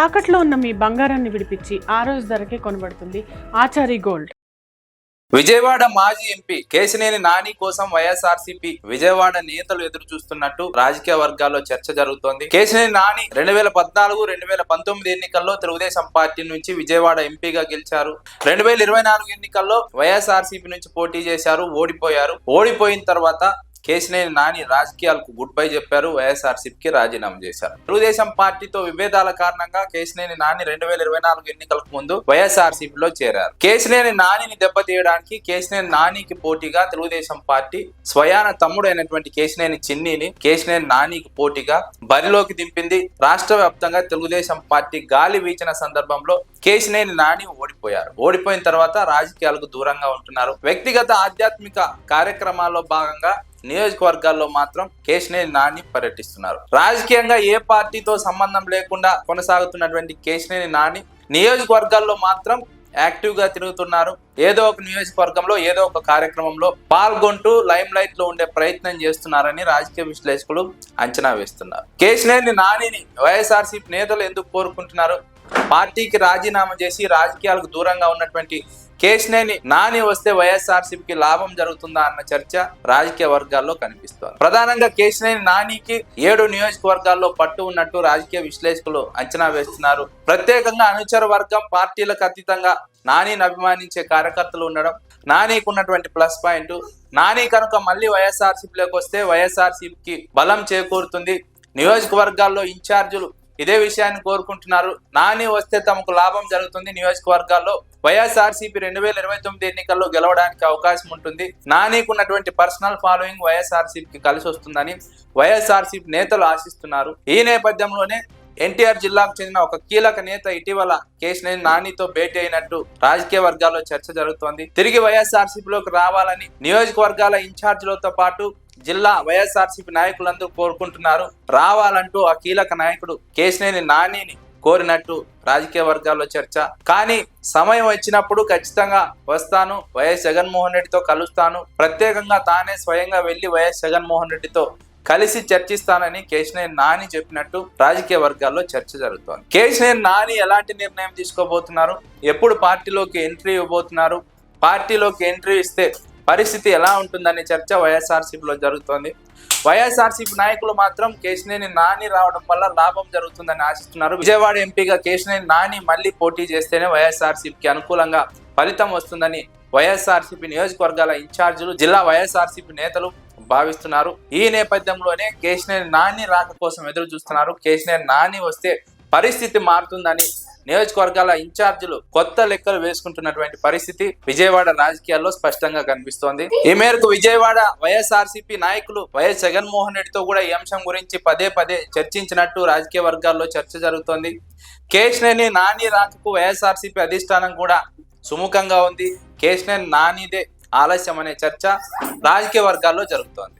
తాకట్లో ఉన్న మీ బంగారాన్ని విడిపించి ఆ రోజు ధరకే కొనబడుతుంది ఆచారి గోల్డ్. విజయవాడ మాజీ ఎంపీ కేసినేని నాని కోసం వైఎస్ఆర్సీపీ విజయవాడ నేతలు ఎదురు చూస్తున్నట్టు రాజకీయ వర్గాల్లో చర్చ జరుగుతోంది. కేసినేని నాని రెండు వేల పద్నాలుగు రెండు వేల పంతొమ్మిది ఎన్నికల్లో తెలుగుదేశం పార్టీ నుంచి విజయవాడ ఎంపీగా గెలిచారు. రెండు వేల ఇరవై నాలుగు ఎన్నికల్లో వైఎస్ఆర్సీపీ నుంచి పోటీ చేశారు ఓడిపోయారు. ఓడిపోయిన తర్వాత కేశినేని నాని రాజకీయాలకు గుడ్ బై చెప్పారు వైఎస్ఆర్సీపీకి రాజీనామా చేశారు. తెలుగుదేశం పార్టీతో విభేదాల కారణంగా కేశినేని నాని రెండు వేల ఇరవై నాలుగు ఎన్నికలకు ముందు వైఎస్ఆర్సీపీలో చేరారు. కేశినేని నానిని దెబ్బతీయడానికి కేశినేని నానికి పోటీగా తెలుగుదేశం పార్టీ స్వయాన తమ్ముడైనటువంటి కేశినేని చిన్నిని కేశినేని నానికి పోటీగా బరిలోకి దింపింది. రాష్ట్ర వ్యాప్తంగా తెలుగుదేశం పార్టీ గాలి వీచిన సందర్భంలో కేశినేని నాని ఓడిపోయారు. ఓడిపోయిన తర్వాత రాజకీయాలకు దూరంగా ఉంటున్నారు. వ్యక్తిగత ఆధ్యాత్మిక కార్యక్రమాల్లో భాగంగా నియోజకవర్గాల్లో మాత్రం కేశినేని నాని పర్యటిస్తున్నారు. రాజకీయంగా ఏ పార్టీతో సంబంధం లేకుండా కొనసాగుతున్నటువంటి కేశినేని నాని నియోజకవర్గాల్లో మాత్రం యాక్టివ్గా తిరుగుతున్నారు. ఏదో ఒక నియోజకవర్గంలో ఏదో ఒక కార్యక్రమంలో పాల్గొంటూ లైమ్ లైట్లో ఉండే ప్రయత్నం చేస్తున్నారని రాజకీయ విశ్లేషకులు అంచనా వేస్తున్నారు. కేశినేని నానిని వైఎస్ఆర్సీపీ నేతలు ఎందుకు కోరుకుంటున్నారు? పార్టీకి రాజీనామా చేసి రాజకీయాలకు దూరంగా ఉన్నటువంటి కేశినేని నాని వస్తే వైఎస్ఆర్సీపీకి లాభం జరుగుతుందా అన్న చర్చ రాజకీయ వర్గాల్లో కనిపిస్తోంది. ప్రధానంగా కేశినేని నానికి ఏడు నియోజకవర్గాల్లో పట్టు ఉన్నట్టు రాజకీయ విశ్లేషకులు అంచనా వేస్తున్నారు. ప్రత్యేకంగా అనుచర వర్గం పార్టీలకు అతీతంగా నానిని అభిమానించే కార్యకర్తలు ఉండడం నానికి ఉన్నటువంటి ప్లస్ పాయింట్. నాని కనుక మళ్ళీ వైఎస్ఆర్సీపీలోకి వస్తే వైఎస్ఆర్సీపీకి బలం చేకూరుతుంది. నియోజకవర్గాల్లో ఇన్ఛార్జీలు ఇదే విషయాన్ని కోరుకుంటున్నారు. నాని వస్తే తమకు లాభం జరుగుతుంది. నియోజకవర్గాల్లో వైఎస్ఆర్సీపీ రెండు వేల ఇరవై తొమ్మిది ఎన్నికల్లో గెలవడానికి అవకాశం ఉంటుంది. నానికున్నటువంటి పర్సనల్ ఫాలోయింగ్ వైఎస్ఆర్సీపీకి కలిసి వస్తుందని వైఎస్ఆర్సీపీ నేతలు ఆశిస్తున్నారు. ఈ నేపథ్యంలోనే ఎన్టీఆర్ జిల్లాకు చెందిన ఒక కీలక నేత ఇటీవల కేశినేని నానితో భేటీ అయినట్టు రాజకీయ వర్గాల్లో చర్చ జరుగుతోంది. తిరిగి వైఎస్ఆర్సీపీలోకి రావాలని నియోజకవర్గాల ఇన్ఛార్జీలతో పాటు జిల్లా వైఎస్ఆర్సీపీ నాయకులందరూ కోరుకుంటున్నారు. రావాలంటూ ఆ కీలక నాయకుడు కేశినేని నానిని కోరినట్టు రాజకీయ వర్గాల్లో చర్చ. కానీ సమయం వచ్చినప్పుడు ఖచ్చితంగా వస్తాను వైఎస్ జగన్మోహన్ రెడ్డితో కలుస్తాను. ప్రత్యేకంగా తానే స్వయంగా వెళ్ళి వైఎస్ జగన్మోహన్ రెడ్డితో కలిసి చర్చిస్తానని కేశినేని నాని చెప్పినట్టు రాజకీయ వర్గాల్లో చర్చ జరుగుతోంది. కేశినేని నాని ఎలాంటి నిర్ణయం తీసుకోబోతున్నారు? ఎప్పుడు పార్టీలోకి ఎంట్రీ ఇవ్వబోతున్నారు? పార్టీలోకి ఎంట్రీ ఇస్తే పరిస్థితి ఎలా ఉంటుందనే చర్చ వైఎస్ఆర్సీపీలో జరుగుతోంది. వైఎస్ఆర్సీపీ నాయకులు మాత్రం కేశినేని నాని రావడం వల్ల లాభం జరుగుతుందని ఆశిస్తున్నారు. విజయవాడ ఎంపీగా కేశినేని నాని మళ్ళీ పోటీ చేస్తేనే వైఎస్ఆర్సీపీకి అనుకూలంగా ఫలితం వస్తుందని వైఎస్ఆర్సీపీ నియోజకవర్గాల ఇన్ఛార్జీలు జిల్లా వైఎస్ఆర్సీపీ నేతలు భావిస్తున్నారు. ఈ నేపథ్యంలోనే కేశినేని నాని రాక కోసం ఎదురు చూస్తున్నారు కేశినేని నాని వస్తే పరిస్థితి మారుతుందని నియోజకవర్గాల ఇన్ఛార్జీలు కొత్త లెక్కలు వేసుకుంటున్నటువంటి పరిస్థితి విజయవాడ రాజకీయాల్లో స్పష్టంగా కనిపిస్తోంది. ఈ మేరకు విజయవాడ వైఎస్ఆర్సీపీ నాయకులు వైఎస్ జగన్మోహన్ రెడ్డితో కూడా ఈ అంశం గురించి పదే పదే చర్చించినట్టు రాజకీయ వర్గాల్లో చర్చ జరుగుతోంది. కేశినేని నాని రాకకు వైఎస్ఆర్సీపీ అధిష్టానం కూడా సుముఖంగా ఉంది. కేశినేని నానిదే ఆలస్యం అనే చర్చ రాజకీయ వర్గాల్లో జరుగుతోంది.